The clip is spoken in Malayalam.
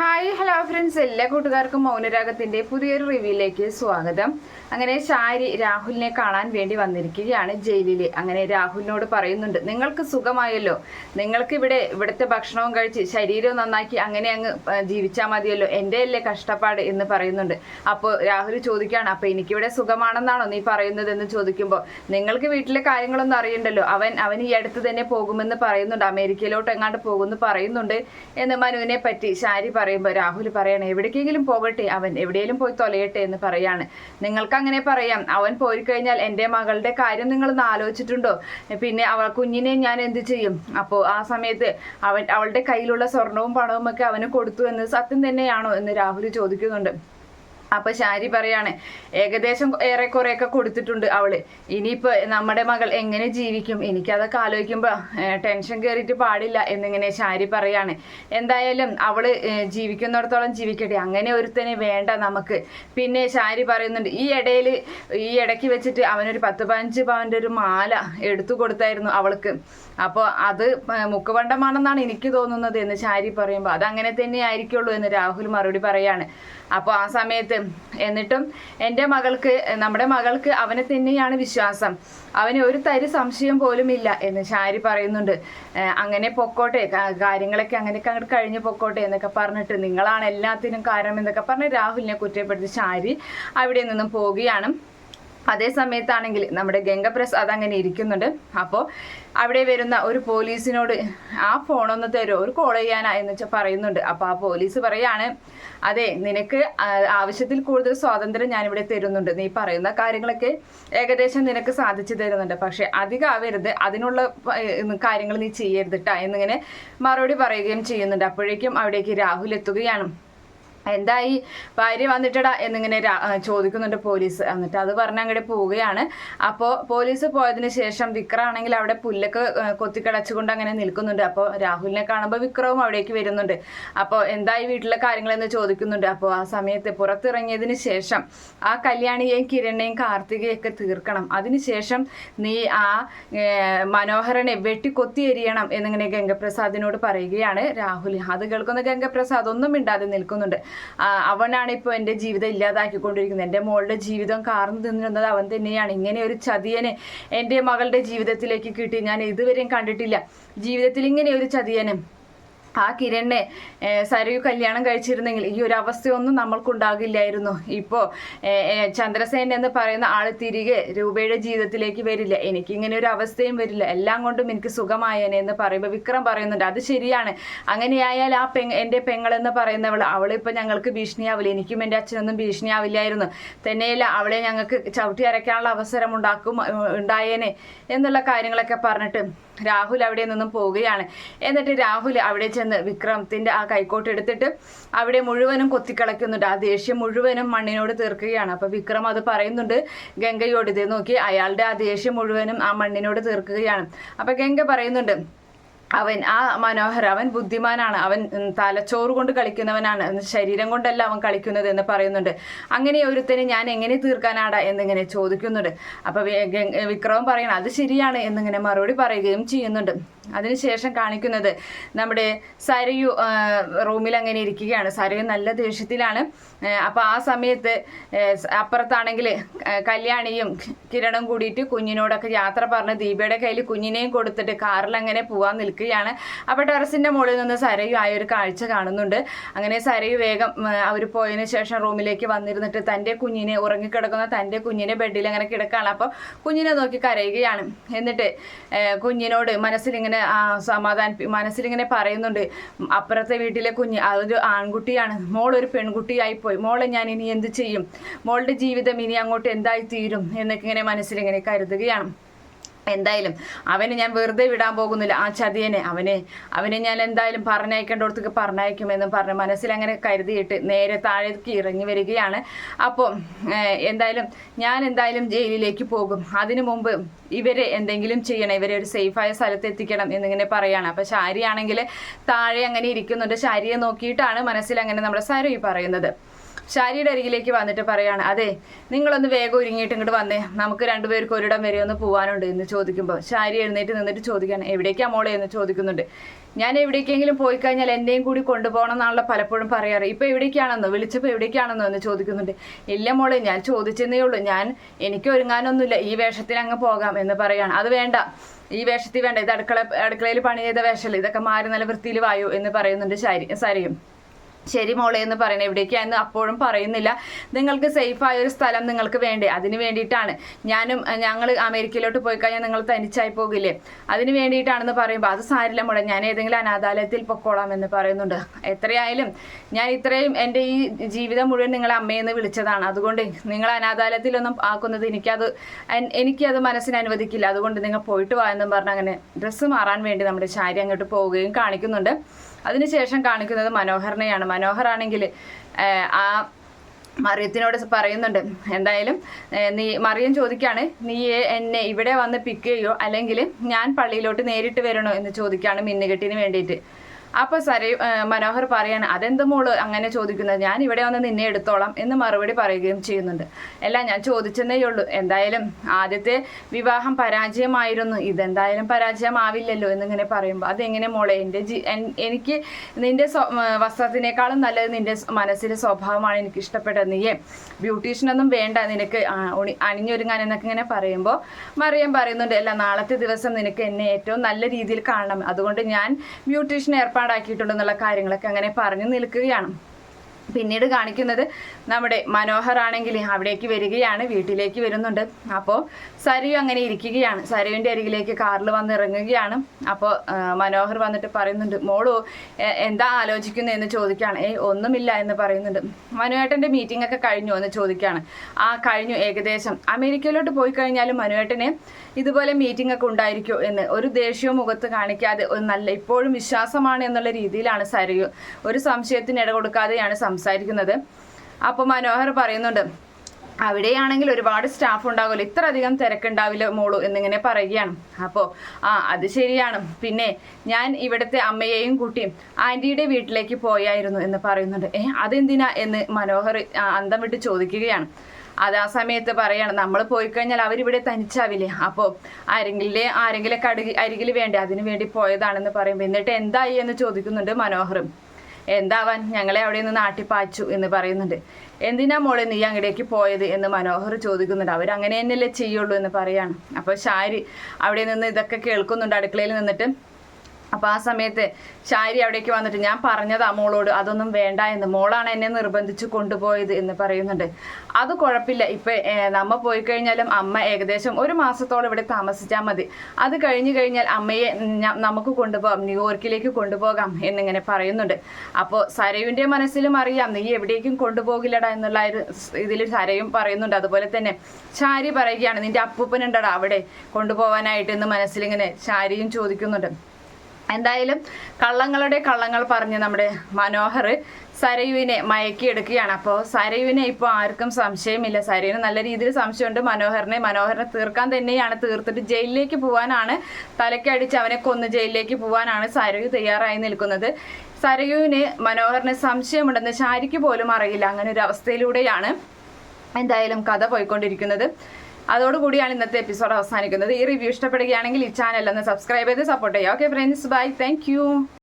Hi hello friends. എല്ലാ കൂട്ടുകാർക്കും മൗനരാഗത്തിന്റെ പുതിയൊരു റിവ്യൂയിലേക്ക് സ്വാഗതം. അങ്ങനെ ഷാരി രാഹുലിനെ കാണാൻ വേണ്ടി വന്നിരിക്കുകയാണ് ജയിലിൽ അങ്ങനെ രാഹുലിനോട് പറയുന്നുണ്ട് നിങ്ങൾക്ക് സുഖമായല്ലോ. നിങ്ങൾക്ക് ഇവിടെ ഇവിടുത്തെ ഭക്ഷണവും കഴിച്ച് ശരീരവും നന്നാക്കി അങ്ങനെ അങ്ങ് ജീവിച്ചാൽ മതിയല്ലോ. എന്റെ അല്ലേ കഷ്ടപ്പാട് എന്ന് പറയുന്നുണ്ട്. അപ്പോൾ രാഹുൽ ചോദിക്കുകയാണ് അപ്പോൾ എനിക്കിവിടെ സുഖമാണെന്നാണോ നീ പറയുന്നത് എന്ന് ചോദിക്കുമ്പോൾ നിങ്ങൾക്ക് വീട്ടിലെ കാര്യങ്ങളൊന്നും അറിയണ്ടല്ലോ. അവൻ അവൻ ഈ അടുത്ത് തന്നെ പോകുമെന്ന് പറയുന്നുണ്ട്. അമേരിക്കയിലോട്ട് എങ്ങാണ്ട് പോകുമെന്ന് പറയുന്നുണ്ട് എന്ന് മനുവിനെ പറ്റി ഷാരി പറയുമ്പോൾ രാഹുൽ പറയാണ് എവിടേക്കെങ്കിലും പോകട്ടെ അവൻ എവിടെയെങ്കിലും പോയി തൊലയട്ടെ എന്ന് പറയാണ്. നിങ്ങൾക്ക് അങ്ങനെ പറയാം അവൻ പോയി കഴിഞ്ഞാൽ എന്റെ മകളുടെ കാര്യം നിങ്ങളൊന്ന് ആലോചിച്ചിട്ടുണ്ടോ? പിന്നെ അവൾ കുഞ്ഞിനെ ഞാൻ എന്ത് ചെയ്യും? അപ്പോൾ ആ സമയത്ത് അവൻ അവളുടെ കയ്യിലുള്ള സ്വർണവും പണവും ഒക്കെ അവന് കൊടുത്തു എന്ന് സത്യം തന്നെയാണോ എന്ന് രാഹുൽ ചോദിക്കുന്നുണ്ട്. അപ്പൊ ശാരി പറയാണ് ഏകദേശം ഏറെ കുറെ ഒക്കെ കൊടുത്തിട്ടുണ്ട് അവൾ. ഇനിയിപ്പോ നമ്മുടെ മകൾ എങ്ങനെ ജീവിക്കും? എനിക്കതൊക്കെ ആലോചിക്കുമ്പോ ടെൻഷൻ കയറിയിട്ട് പാടില്ല എന്നിങ്ങനെ ശാരി പറയാണ്. എന്തായാലും അവൾ ജീവിക്കുന്നിടത്തോളം ജീവിക്കട്ടെ. അങ്ങനെ ഒരുത്തനെ വേണ്ട നമുക്ക്. പിന്നെ ശാരി പറയുന്നുണ്ട് ഈ ഇടയിൽ ഈ ഇടയ്ക്ക് വെച്ചിട്ട് അവനൊരു പത്ത് പതിനഞ്ച് പവന്റെ ഒരു മാല എടുത്തു കൊടുത്തായിരുന്നു അവൾക്ക്. അപ്പോൾ അത് മുക്കുവണ്ടമാണെന്നാണ് എനിക്ക് തോന്നുന്നത് എന്ന് ശാരി പറയുമ്പോൾ അത് അങ്ങനെ തന്നെ ആയിരിക്കുള്ളൂ എന്ന് രാഹുൽ മറുപടി പറയാണ്. അപ്പോൾ ആ സമയത്ത് എന്നിട്ടും എന്റെ മകൾക്ക് നമ്മുടെ മകൾക്ക് അവനെ തന്നെയാണ് വിശ്വാസം. അവന് ഒരു തരി സംശയം പോലും ഇല്ല എന്ന് ഷാരി പറയുന്നുണ്ട്. അങ്ങനെ പൊക്കോട്ടെ കാര്യങ്ങളൊക്കെ അങ്ങനെയൊക്കെ അങ്ങോട്ട് കഴിഞ്ഞ് പൊക്കോട്ടെ എന്നൊക്കെ പറഞ്ഞിട്ട് നിങ്ങളാണ് എല്ലാത്തിനും കാരണം എന്നൊക്കെ പറഞ്ഞ് രാഹുലിനെ കുറ്റപ്പെടുത്തി ഷാരി അവിടെ നിന്നും പോവുകയാണ്. അതേ സമയത്താണെങ്കിൽ നമ്മുടെ ഗംഗപ്രസാദ് അങ്ങനെ ഇരിക്കുന്നുണ്ട്. അപ്പോൾ അവിടെ വരുന്ന ഒരു പോലീസിനോട് ആ ഫോണൊന്ന് തരുമോ ഒരു കോൾ ചെയ്യാനാ എന്ന് വെച്ചാൽ പറയുന്നുണ്ട്. അപ്പോൾ ആ പോലീസ് പറയാണ് അതെ നിനക്ക് ആവശ്യത്തിൽ കൂടുതൽ സ്വാതന്ത്ര്യം ഞാനിവിടെ തരുന്നുണ്ട്. നീ പറയുന്ന കാര്യങ്ങളൊക്കെ ഏകദേശം നിനക്ക് സാധിച്ചു തരുന്നുണ്ട്. പക്ഷെ അധികം ആവരുത് അതിനുള്ള കാര്യങ്ങൾ നീ ചെയ്യരുത് കേട്ടാ എന്നിങ്ങനെ മറുപടി പറയുകയും ചെയ്യുന്നുണ്ട്. അപ്പോഴേക്കും അവിടേക്ക് രാഹുൽ എത്തുകയാണ്. എന്തായി? ഭാര്യ വന്നിട്ടടാ എന്നിങ്ങനെ ചോദിക്കുന്നുണ്ട് പോലീസ്. എന്നിട്ട് അത് പറഞ്ഞ് അങ്ങോട്ട് പോവുകയാണ്. അപ്പോൾ പോലീസ് പോയതിന് ശേഷം വിക്രാണെങ്കിൽ അവിടെ പുല്ലൊക്കെ കൊത്തിക്കടച്ചുകൊണ്ട് അങ്ങനെ നിൽക്കുന്നുണ്ട്. അപ്പോൾ രാഹുലിനെ കാണുമ്പോൾ വിക്രവും അവിടേക്ക് വരുന്നുണ്ട്. അപ്പോൾ എന്തായി വീട്ടിലെ കാര്യങ്ങളെന്ന് ചോദിക്കുന്നുണ്ട്. അപ്പോൾ ആ സമയത്ത് പുറത്തിറങ്ങിയതിന് ശേഷം ആ കല്യാണിയെയും കിരണിനെയും കാർത്തികയൊക്കെ തീർക്കണം. അതിനുശേഷം നീ ആ മനോഹരനെ വെട്ടിക്കൊത്തി എരിയണം എന്നിങ്ങനെ ഗംഗപ്രസാദിനോട് പറയുകയാണ് രാഹുൽ അത് കേൾക്കുന്ന ഗംഗപ്രസാദ് ഒന്നും മിണ്ടാതെ നിൽക്കുന്നുണ്ട്. അവനാണ് ഇപ്പോൾ എന്റെ ജീവിതം ഇല്ലാതാക്കിക്കൊണ്ടിരിക്കുന്നത്. എന്റെ മോളുടെ ജീവിതം കാർന്നു തിന്നിരുന്നത് അവൻ തന്നെയാണ്. ഇങ്ങനെ ഒരു ചതിയനെ എന്റെ മകളുടെ ജീവിതത്തിലേക്ക് കിട്ടി. ഞാൻ ഇതുവരെയും കണ്ടിട്ടില്ല. ജീവിതത്തിൽ ഇങ്ങനെ ഒരു ചതിയനെ. ആ കിരണിനെ സരയു കല്യാണം കഴിച്ചിരുന്നെങ്കിൽ ഈ ഒരു അവസ്ഥയൊന്നും നമ്മൾക്കുണ്ടാകില്ലായിരുന്നു. ഇപ്പോൾ ചന്ദ്രസേൻ എന്ന് പറയുന്ന ആൾ തിരികെ രൂപയുടെ ജീവിതത്തിലേക്ക് വരില്ല. എനിക്ക് ഇങ്ങനെ ഒരു അവസ്ഥയും വരില്ല. എല്ലാം കൊണ്ടും എനിക്ക് സുഖമായേനെ എന്ന് പറയുമ്പോൾ വിക്രം പറയുന്നുണ്ട്. അത് ശരിയാണ്. അങ്ങനെയായാൽ ആ പെ എന്റെ പെങ്ങളെന്ന് പറയുന്നവൾ അവളിപ്പോൾ ഞങ്ങൾക്ക് ഭീഷണിയാവില്ല. എനിക്കും എന്റെ അച്ഛനൊന്നും ഭീഷണിയാവില്ലായിരുന്നു. തന്നെയല്ല അവളെ ഞങ്ങൾക്ക് ചവിട്ടി അരയ്ക്കാനുള്ള അവസരം ഉണ്ടാക്കും ഉണ്ടായേനെ എന്നുള്ള കാര്യങ്ങളൊക്കെ പറഞ്ഞിട്ട് രാഹുൽ അവിടെ നിന്നും പോവുകയാണ്. എന്നിട്ട് രാഹുൽ അവിടെ ചെന്ന് വിക്രമത്തിന്റെ ആ കൈക്കോട്ട് എടുത്തിട്ട് അവിടെ മുഴുവനും കൊത്തിക്കളയ്ക്കുന്നുണ്ട്. ആ ദേഷ്യം മുഴുവനും മണ്ണിനോട് തീർക്കുകയാണ്. അപ്പൊ വിക്രം അത് പറയുന്നുണ്ട് ഗംഗയോട് ഇത് നോക്കി അയാളുടെ ആ ദേഷ്യം മുഴുവനും ആ മണ്ണിനോട് തീർക്കുകയാണ്. അപ്പൊ ഗംഗ പറയുന്നുണ്ട് അവൻ ആ മനോഹർ അവൻ ബുദ്ധിമാനാണ്. അവൻ തലച്ചോറ് കൊണ്ട് കളിക്കുന്നവനാണ്. ശരീരം കൊണ്ടല്ല അവൻ കളിക്കുന്നത് എന്ന് പറയുന്നുണ്ട്. അങ്ങനെ ഒരുത്തനെ ഞാൻ എങ്ങനെ തീർക്കാനാടാ എന്നിങ്ങനെ ചോദിക്കുന്നുണ്ട്. അപ്പൊ വിക്രമം പറയണം അത് ശരിയാണ് എന്നിങ്ങനെ മറുപടി പറയുകയും ചെയ്യുന്നുണ്ട്. അതിനുശേഷം കാണിക്കുന്നത് നമ്മുടെ സരയു റൂമിൽ അങ്ങനെ ഇരിക്കുകയാണ്. സരയു നല്ല ദേഷ്യത്തിലാണ്. അപ്പോൾ അപ്പൊ ആ സമയത്ത് അപ്പുറത്താണെങ്കിൽ കല്യാണിയും കിരണും കൂടിയിട്ട് കുഞ്ഞിനോടൊക്കെ യാത്ര പറഞ്ഞ് ദീപയുടെ കയ്യിൽ കുഞ്ഞിനെയും കൊടുത്തിട്ട് കാറിൽ അങ്ങനെ പോവാൻ നിൽക്കുകയാണ്. അപ്പോൾ ടെറസിന്റെ മുകളിൽ നിന്ന് സരയു ആയ ഒരു കാഴ്ച കാണുന്നുണ്ട്. അങ്ങനെ സരയു വേഗം അവർ പോയതിനു ശേഷം റൂമിലേക്ക് വന്നിരുന്നിട്ട് തന്റെ കുഞ്ഞിനെ ഉറങ്ങിക്കിടക്കുന്ന തന്റെ കുഞ്ഞിനെ ബെഡിൽ അങ്ങനെ കിടക്കുകയാണ്. അപ്പോൾ കുഞ്ഞിനെ നോക്കി കരയുകയാണ്. എന്നിട്ട് കുഞ്ഞിനോട് മനസ്സിലിങ്ങനെ ആ, സമാധാനിപ്പി മനസ്സിലിങ്ങനെ പറയുന്നുണ്ട്. അപ്പുറത്തെ വീട്ടിലെ കുഞ്ഞ് അതൊരു ആൺകുട്ടിയാണ്. മോൾ ഒരു പെൺകുട്ടിയായി പോയി. മോളെ ഞാൻ ഇനി എന്ത് ചെയ്യും? മോളുടെ ജീവിതം ഇനി അങ്ങോട്ട് എന്തായി തീരും? എന്നൊക്കെ ഇങ്ങനെ മനസ്സിലിങ്ങനെ കരുതുകയാണ്. എന്തായാലും അവനെ ഞാൻ വെറുതെ വിടാൻ പോകുന്നില്ല. ആ ചതിയനെ അവനെ അവനെ ഞാൻ എന്തായാലും പറഞ്ഞയക്കേണ്ടടത്തേക്ക് പറഞ്ഞയക്കുമെന്നും പറഞ്ഞു മനസ്സിൽ അങ്ങനെ കരുതിയിട്ട് നേരെ താഴേക്ക് ഇറങ്ങി വരികയാണ്. അപ്പോൾ എന്തായാലും ഞാൻ എന്തായാലും ജയിലിലേക്ക് പോകും. അതിനു മുമ്പ് ഇവരെ എന്തെങ്കിലും ചെയ്യണം. ഇവരെ ഒരു സേഫായ സ്ഥലത്ത് എത്തിക്കണം എന്നിങ്ങനെ പറയാണ്. അപ്പോൾ ശാരിയാണെങ്കിൽ താഴെ അങ്ങനെ ഇരിക്കുന്നുണ്ട്. ശാരിയെ നോക്കിയിട്ടാണ് മനസ്സിൽ അങ്ങനെ നമ്മുടെ സരു ഈ പറയുന്നത്. ഷാരിയുടെ അരികിലേക്ക് വന്നിട്ട് പറയാണ് അതെ നിങ്ങളൊന്ന് വേഗം ഒരുങ്ങിയിട്ട് ഇങ്ങോട്ട് വന്നേ. നമുക്ക് രണ്ടുപേർക്ക് ഒരിടം വരെ ഒന്ന് പോകാനുണ്ട് എന്ന് ചോദിക്കുമ്പോൾ ശാരി എഴുന്നേറ്റ് നിന്നിട്ട് ചോദിക്കാണ് എവിടേക്കാ മോളെ? എന്ന് ചോദിക്കുന്നുണ്ട്. ഞാൻ എവിടേക്കെങ്കിലും പോയി കഴിഞ്ഞാൽ എന്നെയും കൂടി കൊണ്ടുപോകണം എന്നാണല്ലോ പലപ്പോഴും പറയാറ്. ഇപ്പൊ എവിടേക്കാണെന്നോ? വിളിച്ചപ്പോൾ എവിടേക്കാണെന്നോ? എന്ന് ചോദിക്കുന്നുണ്ട്. ഇല്ല മോളെ ഞാൻ ചോദിച്ചെന്നേ ഉള്ളൂ. ഞാൻ എനിക്ക് ഒരുങ്ങാനൊന്നുമില്ല. ഈ വേഷത്തിന് അങ്ങ് പോകാം എന്ന് പറയാണ്. അത് വേണ്ട. ഈ വേഷത്തിൽ വേണ്ട. ഇത് അടുക്കള അടുക്കളയിൽ പണി ചെയ്ത വേഷമല്ല? ഇതൊക്കെ മാറി നല്ല വൃത്തിയിൽ വായു എന്ന് പറയുന്നുണ്ട് ശാരി സരിയും ശരി മോളെ എന്ന് പറയണേ എവിടേക്കാന്ന് അപ്പോഴും പറയുന്നില്ല നിങ്ങൾക്ക് ആയ ഒരു സ്ഥലം നിങ്ങൾക്ക് വേണ്ടേ? അതിന് വേണ്ടിയിട്ടാണ്. ഞാനും ഞങ്ങൾ അമേരിക്കയിലോട്ട് പോയി കഴിഞ്ഞാൽ നിങ്ങൾ തനിച്ചായി പോകില്ലേ? അതിന് വേണ്ടിയിട്ടാണെന്ന് പറയുമ്പോൾ അത് സാരില്ല മോളെ ഞാൻ ഏതെങ്കിലും അനാഥാലയത്തിൽ പൊക്കോളാം എന്ന് പറയുന്നുണ്ട്. എത്രയായാലും ഞാൻ ഇത്രയും എന്റെ ഈ ജീവിതം മുഴുവൻ നിങ്ങളെ അമ്മയെന്ന് വിളിച്ചതാണ്. അതുകൊണ്ട് നിങ്ങൾ അനാഥാലയത്തിലൊന്നും ആക്കുന്നത് എനിക്കത് എനിക്കത് മനസ്സിന് അനുവദിക്കില്ല. അതുകൊണ്ട് നിങ്ങൾ പോയിട്ട് വാ എന്നും പറഞ്ഞ് അങ്ങനെ ഡ്രസ്സ് മാറാൻ വേണ്ടി നമ്മുടെ ശാരി അങ്ങോട്ട് പോവുകയും കാണിക്കുന്നുണ്ട്. അതിനുശേഷം കാണിക്കുന്നത് മനോഹരനെയാണ്. മനോഹറാണെങ്കിൽ ആ മറിയത്തിനോട് പറയുന്നുണ്ട് എന്തായാലും നീ മറിയം ചോദിക്കാണ് നീ എന്നെ ഇവിടെ വന്ന് പിക്ക് ചെയ്യോ? അല്ലെങ്കിൽ ഞാൻ പള്ളിയിലോട്ട് നേരിട്ട് വരണോ? എന്ന് ചോദിക്കാണ് മിന്നുകെട്ടിന് വേണ്ടിയിട്ട്. അപ്പൊ സര മനോഹർ പറയാണ് അതെന്ത് മോൾ അങ്ങനെ ചോദിക്കുന്നത്? ഞാൻ ഇവിടെ വന്ന് നിന്നെ എടുത്തോളാം എന്ന് മറുപടി പറയുകയും ചെയ്യുന്നുണ്ട്. അല്ല ഞാൻ ചോദിച്ചെന്നേ ഉള്ളൂ. എന്തായാലും ആദ്യത്തെ വിവാഹം പരാജയമായിരുന്നു. ഇതെന്തായാലും പരാജയമാവില്ലല്ലോ എന്നിങ്ങനെ പറയുമ്പോൾ അതെങ്ങനെ മോളെ? എന്റെ ജി എനിക്ക് നിന്റെ വസ്ത്രത്തിനേക്കാളും നല്ലത് നിന്റെ മനസ്സിലെ സ്വഭാവമാണ് എനിക്ക് ഇഷ്ടപ്പെട്ടത്. നീയേ ബ്യൂട്ടീഷ്യനൊന്നും വേണ്ട നിനക്ക് അണിഞ്ഞൊരുങ്ങാൻ എന്നൊക്കെ ഇങ്ങനെ പറയുമ്പോൾ മറിയം പറയുന്നുണ്ട് അല്ല നാളത്തെ ദിവസം നിനക്ക് എന്നെ ഏറ്റവും നല്ല രീതിയിൽ കാണണം. അതുകൊണ്ട് ഞാൻ ബ്യൂട്ടീഷ്യൻ ഏർപ്പാടാക്കിയിട്ടുണ്ടെന്നുള്ള കാര്യങ്ങളൊക്കെ അങ്ങനെ പറഞ്ഞു നിൽക്കുകയാണ്. പിന്നീട് കാണിക്കുന്നത് നമ്മുടെ മനോഹർ ആണെങ്കിൽ അവിടേക്ക് വരികയാണ് വീട്ടിലേക്ക് വരുന്നുണ്ട്. അപ്പോൾ സരു അങ്ങനെ ഇരിക്കുകയാണ്. സരുവിന്റെ അരികിലേക്ക് കാറിൽ വന്ന് ഇറങ്ങുകയാണ്. അപ്പോൾ മനോഹർ വന്നിട്ട് പറയുന്നുണ്ട് മോളു എന്താ ആലോചിക്കുന്നു? എന്ന് ചോദിക്കുകയാണ്. ഏയ് ഒന്നുമില്ല എന്ന് പറയുന്നുണ്ട്. മനുവേട്ടന്റെ മീറ്റിംഗ് ഒക്കെ കഴിഞ്ഞു എന്ന് ചോദിക്കുകയാണ്. ആ കഴിഞ്ഞു ഏകദേശം. അമേരിക്കയിലോട്ട് പോയി കഴിഞ്ഞാലും മനുവേട്ടന് ഇതുപോലെ മീറ്റിംഗ് ഒക്കെ ഉണ്ടായിരിക്കുമോ എന്ന്. ഒരു ദേഷ്യവും മുഖത്ത് കാണിക്കാതെ ഒരു നല്ല ഇപ്പോഴും വിശ്വാസമാണ് എന്നുള്ള രീതിയിലാണ് സരയു ഒരു സംശയത്തിന് ഇട കൊടുക്കാതെയാണ് സംസാരിക്കുന്നത് അപ്പോൾ മനോഹർ പറയുന്നുണ്ട് അവിടെയാണെങ്കിൽ ഒരുപാട് സ്റ്റാഫ് ഉണ്ടാകുമല്ലോ. ഇത്ര അധികം തിരക്കുണ്ടാവില്ല മോളു? എന്നിങ്ങനെ പറയുകയാണ്. അപ്പോൾ ആ അത് ശരിയാണ്. പിന്നെ ഞാൻ ഇവിടുത്തെ അമ്മയെയും കൂട്ടിയും ആന്റിയുടെ വീട്ടിലേക്ക് പോയായിരുന്നു എന്ന് പറയുന്നുണ്ട്. ഏ അതെന്തിനാ? എന്ന് മനോഹർ അന്തം വിട്ട് ചോദിക്കുകയാണ്. അത് ആ സമയത്ത് പറയാണ് നമ്മൾ പോയി കഴിഞ്ഞാൽ അവരിവിടെ തനിച്ചാവില്ലേ? അപ്പോൾ ആരെങ്കിലെ ആരെങ്കിലൊക്കെ അടുകി അരികിൽ വേണ്ടേ? അതിനു വേണ്ടി പോയതാണെന്ന് പറയുമ്പോൾ എന്നിട്ട് എന്തായി? എന്ന് ചോദിക്കുന്നുണ്ട് മനോഹറും എന്താവാൻ ഞങ്ങളെ അവിടെ നിന്ന് നാട്ടിപ്പാച്ചു എന്ന് പറയുന്നുണ്ട്. എന്തിനാ മോളെ നീ അങ്ങടേക്ക് പോയത് എന്ന് മനോഹർ ചോദിക്കുന്നുണ്ട്. അവർ അങ്ങനെ തന്നെയല്ലേ ചെയ്യുള്ളൂ എന്ന് പറയാണ്. അപ്പോൾ ഷാരി അവിടെ നിന്ന് ഇതൊക്കെ കേൾക്കുന്നുണ്ട്. അടുക്കളയിൽ നിന്നിട്ട് അപ്പോൾ ആ സമയത്ത് ശാരി അവിടേക്ക് വന്നിട്ട് ഞാൻ പറഞ്ഞതാ മോളോട് അതൊന്നും വേണ്ട എന്ന്. മോളാണ് എന്നെ നിർബന്ധിച്ച് കൊണ്ടുപോയത് എന്ന് പറയുന്നുണ്ട്. അത് കുഴപ്പമില്ല. ഇപ്പം നമ്മ പോയി കഴിഞ്ഞാലും അമ്മ ഏകദേശം ഒരു മാസത്തോളം ഇവിടെ താമസിച്ചാൽ മതി. അത് കഴിഞ്ഞു കഴിഞ്ഞാൽ അമ്മയെ നമുക്ക് കൊണ്ടുപോകാം. ന്യൂയോർക്കിലേക്ക് കൊണ്ടുപോകാം എന്നിങ്ങനെ പറയുന്നുണ്ട്. അപ്പോ സരയുവിന്റെ മനസ്സിലും അറിയാം. നീ എവിടേക്കും കൊണ്ടുപോകില്ലടാ എന്നുള്ള ഒരു ഇതിൽ സരയും പറയുന്നുണ്ട്. അതുപോലെ തന്നെ ശാരി പറയുകയാണ് നിന്റെ അപ്പൂപ്പനുണ്ടടാ അവിടെ കൊണ്ടുപോകാനായിട്ട് എന്ന് മനസ്സിലിങ്ങനെ ശാരിയും ചോദിക്കുന്നുണ്ട്. എന്തായാലും കള്ളങ്ങളുടെ കള്ളങ്ങൾ പറഞ്ഞ് നമ്മുടെ മനോഹർ സരയുവിനെ മയക്കിയെടുക്കുകയാണ്. അപ്പോൾ സരയുവിനെ ഇപ്പോൾ ആർക്കും സംശയമില്ല. സരയുവിന് നല്ല രീതിയിൽ സംശയമുണ്ട്. മനോഹറിനെ മനോഹറിനെ തീർക്കാൻ തന്നെയാണ്. തീർത്തിട്ട് ജയിലിലേക്ക് പോകാനാണ് തലക്കടിച്ച് അവനെ കൊന്ന് ജയിലിലേക്ക് പോകാനാണ് സരയു തയ്യാറായി നിൽക്കുന്നത്. സരയുവിന് മനോഹറിന് സംശയമുണ്ടെന്ന് ശാരിക്ക് പോലും അറിയില്ല. അങ്ങനെ ഒരു അവസ്ഥയിലൂടെയാണ് എന്തായാലും കഥ പോയിക്കൊണ്ടിരിക്കുന്നത്. അതോടുകൂടിയാണ് ഇന്നത്തെ എപ്പിസോഡ് അവസാനിക്കുന്നത്. ഈ റിവ്യൂ ഇഷ്ടപ്പെടുകയാണെങ്കിൽ ഈ ചാനൽ ഒന്ന് സബ്സ്ക്രൈബ് ചെയ്ത് സപ്പോർട്ട് ചെയ്യുക. Okay friends bye thank